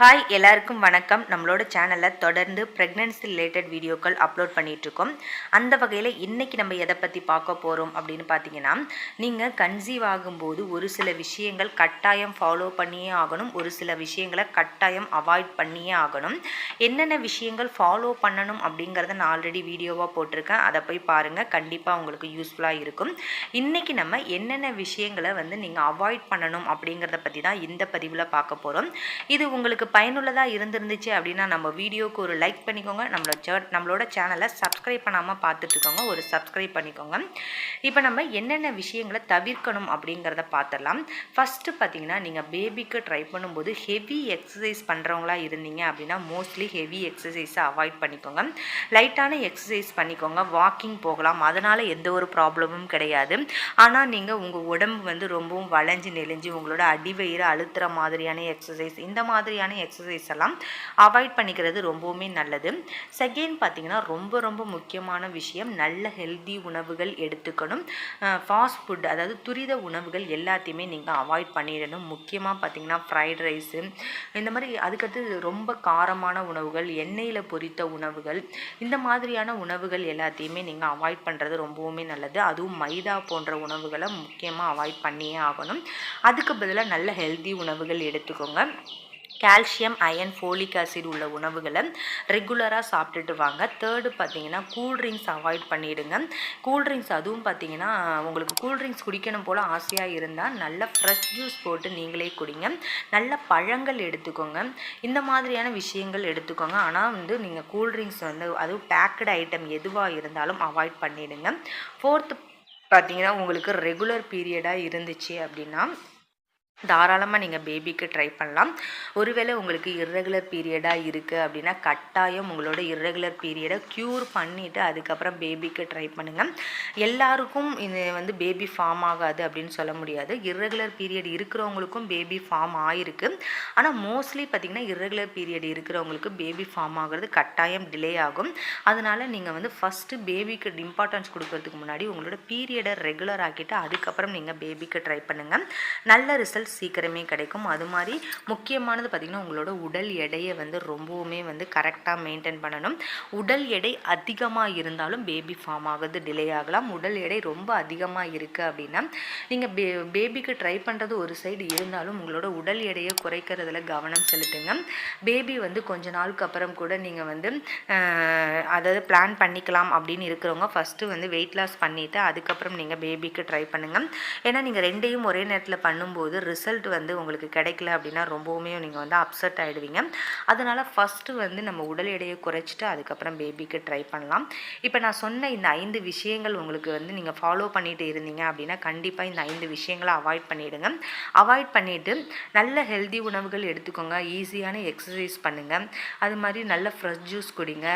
Hi எல்லாருக்கும் வணக்கம். நம்மளோட சேனலில் தொடர்ந்து ப்ரெக்னென்சி ரிலேட்டட் வீடியோக்கள் அப்லோட் பண்ணிகிட்ருக்கோம் அந்த வகையில் இன்றைக்கி நம்ம எதை பற்றி பார்க்க போகிறோம் அப்படின்னு பார்த்தீங்கன்னா நீங்கள் கன்சீவ் ஆகும்போது ஒரு சில விஷயங்கள் கட்டாயம் ஃபாலோ பண்ணியே ஆகணும். ஒரு சில விஷயங்களை கட்டாயம் அவாய்ட் பண்ணியே ஆகணும். என்னென்ன விஷயங்கள் ஃபாலோ பண்ணணும் அப்படிங்கிறத நான் ஆல்ரெடி வீடியோவாக போட்டிருக்கேன். அதை போய் பாருங்கள் கண்டிப்பாக உங்களுக்கு யூஸ்ஃபுல்லாக இருக்கும். இன்றைக்கி நம்ம என்னென்ன விஷயங்களை வந்து நீங்கள் அவாய்ட் பண்ணணும் அப்படிங்கிறத பற்றி தான் இந்த பதிவில் பார்க்க போகிறோம் இது உங்களுக்கு பயனுள்ளதாக இருந்திருந்துச்சு அப்படின்னா நம்ம வீடியோவுக்கு ஒரு லைக் பண்ணிக்கோங்க. நம்மளோட சே நம்மளோட சேனலை சப்ஸ்கிரைப் பண்ணாமல் பார்த்துட்ருக்கோங்க ஒரு சப்ஸ்கிரைப் பண்ணிக்கோங்க. இப்போ நம்ம என்னென்ன விஷயங்களை தவிர்க்கணும் அப்படிங்கிறத பார்த்துடலாம் ஃபஸ்ட்டு பார்த்தீங்கன்னா நீங்கள் பேபிக்கு ட்ரை பண்ணும்போது ஹெவி எக்ஸசைஸ் பண்ணுறவங்களா இருந்தீங்க அப்படின்னா மோஸ்ட்லி ஹெவி எக்ஸசைஸை அவாய்ட் பண்ணிக்கோங்க. லைட்டான எக்ஸசைஸ் பண்ணிக்கோங்க. வாக்கிங் போகலாம். அதனால் எந்த ஒரு ப்ராப்ளமும் கிடையாது. ஆனால் நீங்கள் உங்கள் உடம்பு வந்து ரொம்பவும் வளைஞ்சு நெளிஞ்சு உங்களோட அடிவயிறு அழுத்துற மாதிரியான எக்ஸசைஸ் இந்த மாதிரியான எக்ஸசைஸ் எல்லாம் அவாய்ட் பண்ணிக்கிறது ரொம்பவுமே நல்லது. செகண்ட் பார்த்தீங்கன்னா ரொம்ப ரொம்ப முக்கியமான விஷயம் நல்ல ஹெல்தி உணவுகள் எடுத்துக்கணும். ஃபாஸ்ட் ஃபுட் அதாவது துரித உணவுகள் எல்லாத்தையுமே நீங்கள் அவாய்ட் பண்ணிடணும். முக்கியமாக பார்த்தீங்கன்னா ஃப்ரைட் ரைஸு இந்த மாதிரி அதுக்கடுத்து ரொம்ப காரமான உணவுகள் எண்ணெயில் பொரித்த உணவுகள் இந்த மாதிரியான உணவுகள் எல்லாத்தையுமே நீங்கள் அவாய்ட் பண்ணுறது ரொம்பவுமே நல்லது. அதுவும் மைதா போன்ற உணவுகளை முக்கியமாக அவாய்ட் பண்ணியே ஆகணும். அதுக்கு பதிலாக நல்ல ஹெல்தி உணவுகள் எடுத்துக்கோங்க. கால்சியம் அயன் ஃபோலிக் ஆசிட் உள்ள உணவுகளை ரெகுலராக சாப்பிட்டுட்டு வாங்க. தேர்டு பார்த்தீங்கன்னா கூல்ட்ரிங்க்ஸ் அவாய்ட் பண்ணிவிடுங்க கூல்ட்ரிங்க்ஸ் அதுவும் பார்த்தீங்கன்னா உங்களுக்கு கூல்ட்ரிங்க்ஸ் குடிக்கணும் போல் ஆசையாக இருந்தால் நல்ல ஃப்ரெஷ் ஜூஸ் போட்டு நீங்களே குடிங்க. நல்ல பழங்கள் எடுத்துக்கோங்க. இந்த மாதிரியான விஷயங்கள் எடுத்துக்கோங்க. ஆனால் வந்து நீங்கள் கூல்ட்ரிங்க்ஸ் வந்து அதுவும் பேக்கடு ஐட்டம் எதுவாக இருந்தாலும் அவாய்ட் பண்ணிவிடுங்க ஃபோர்த்து பார்த்தீங்கன்னா உங்களுக்கு ரெகுலர் பீரியடாக இருந்துச்சு அப்படின்னா தாராளமாக நீங்கள் பேபிக்கு ட்ரை பண்ணலாம். ஒருவேளை உங்களுக்கு இர்ரெகுலர் பீரியடாக இருக்குது அப்படின்னா கட்டாயம் உங்களோட இர்ரெகுலர் பீரியடை க்யூர் பண்ணிவிட்டு அதுக்கப்புறம் பேபிக்கு ட்ரை பண்ணுங்கள் எல்லாருக்கும் இது வந்து பேபி ஃபார்ம் ஆகாது அப்படின்னு சொல்ல முடியாது. இர்ரெகுலர் பீரியட் இருக்கிறவங்களுக்கும் பேபி ஃபார்ம் ஆகிருக்கு ஆனால் மோஸ்ட்லி பார்த்திங்கன்னா இர்ரெகுலர் பீரியட் இருக்கிறவங்களுக்கு பேபி ஃபார்ம் ஆகிறது கட்டாயம் டிலே ஆகும். அதனால் நீங்கள் வந்து ஃபஸ்ட்டு பேபிக்கு இம்பார்ட்டன்ஸ் கொடுக்கறதுக்கு முன்னாடி உங்களோட பீரியடை ரெகுலர் ஆக்கிட்டு அதுக்கப்புறம் நீங்கள் பேபிக்கு ட்ரை பண்ணுங்கள் நல்ல ரிசல்ட் சீக்கிரமே கிடைக்கும். அது மாதிரி முக்கியமானது பார்த்திங்கன்னா உங்களோட உடல் எடையை வந்து ரொம்பவுமே வந்து கரெக்டாக மெயின்டைன் பண்ணணும். உடல் எடை அதிகமாக இருந்தாலும் பேபி ஃபார்ம் ஆகுது டிலே ஆகலாம். உடல் எடை ரொம்ப அதிகமாக இருக்குது அப்படின்னா நீங்கள் பே பேபிக்கு ட்ரை பண்ணுறது ஒரு சைடு இருந்தாலும் உங்களோட உடல் எடையை குறைக்கிறதுல கவனம் செலுத்துங்க. பேபி வந்து கொஞ்ச நாளுக்கு அப்புறம் கூட நீங்கள் வந்து அதாவது பிளான் பண்ணிக்கலாம் அப்படின்னு இருக்கிறவங்க ஃபஸ்ட்டு வந்து வெயிட் லாஸ் பண்ணிவிட்டு அதுக்கப்புறம் நீங்கள் பேபிக்கு ட்ரை பண்ணுங்கள் ஏன்னா நீங்கள் ரெண்டையும் ஒரே நேரத்தில் பண்ணும்போது ரிஸ்க் ரிசல்ட் வந்து உங்களுக்கு கிடைக்கல அப்படின்னா ரொம்பவுமே நீங்கள் வந்து அப்செட் ஆகிடுவீங்க அதனால் ஃபஸ்ட்டு வந்து நம்ம உடல் எடையை குறைச்சிட்டு அதுக்கப்புறம் பேபிக்கு ட்ரை பண்ணலாம். இப்போ நான் சொன்ன இந்த ஐந்து விஷயங்கள் உங்களுக்கு வந்து நீங்கள் ஃபாலோ பண்ணிட்டு இருந்தீங்க அப்படின்னா கண்டிப்பாக இந்த ஐந்து விஷயங்களை அவாய்ட் பண்ணிவிடுங்க அவாய்ட் பண்ணிவிட்டு நல்ல ஹெல்தி உணவுகள் எடுத்துக்கோங்க. ஈஸியான எக்ஸசைஸ் பண்ணுங்கள் அது மாதிரி நல்ல ஃப்ரெஷ் ஜூஸ் குடிங்க.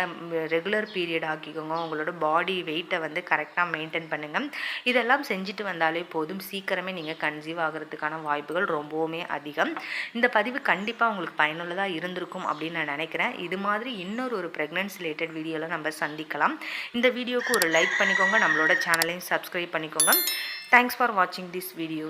ரெகுலர் பீரியட் ஆக்கிக்கோங்க. உங்களோட பாடி வெயிட்டை வந்து கரெக்டாக மெயின்டைன் பண்ணுங்கள் இதெல்லாம் செஞ்சுட்டு வந்தாலே போதும். சீக்கிரமே நீங்கள் கன்சீவ் ஆகிறதுக்கான வாய்ப்பு வாய்ப்புகள் ரொம்பவுமே அதிகம். இந்த பதிவு கண்டிப்பாக உங்களுக்கு பயனுள்ளதாக இருந்திருக்கும் அப்படின்னு நான் நினைக்கிறேன். இது மாதிரி இன்னொரு ஒரு ப்ரெக்னன்சி ரிலேட்டட் வீடியோவில் நம்ம சந்திக்கலாம். இந்த வீடியோவுக்கு ஒரு லைக் பண்ணிக்கோங்க. நம்மளோட சேனலையும் சப்ஸ்கிரைப் பண்ணிக்கோங்க. தேங்க்ஸ் ஃபார் வாட்சிங் திஸ் வீடியோ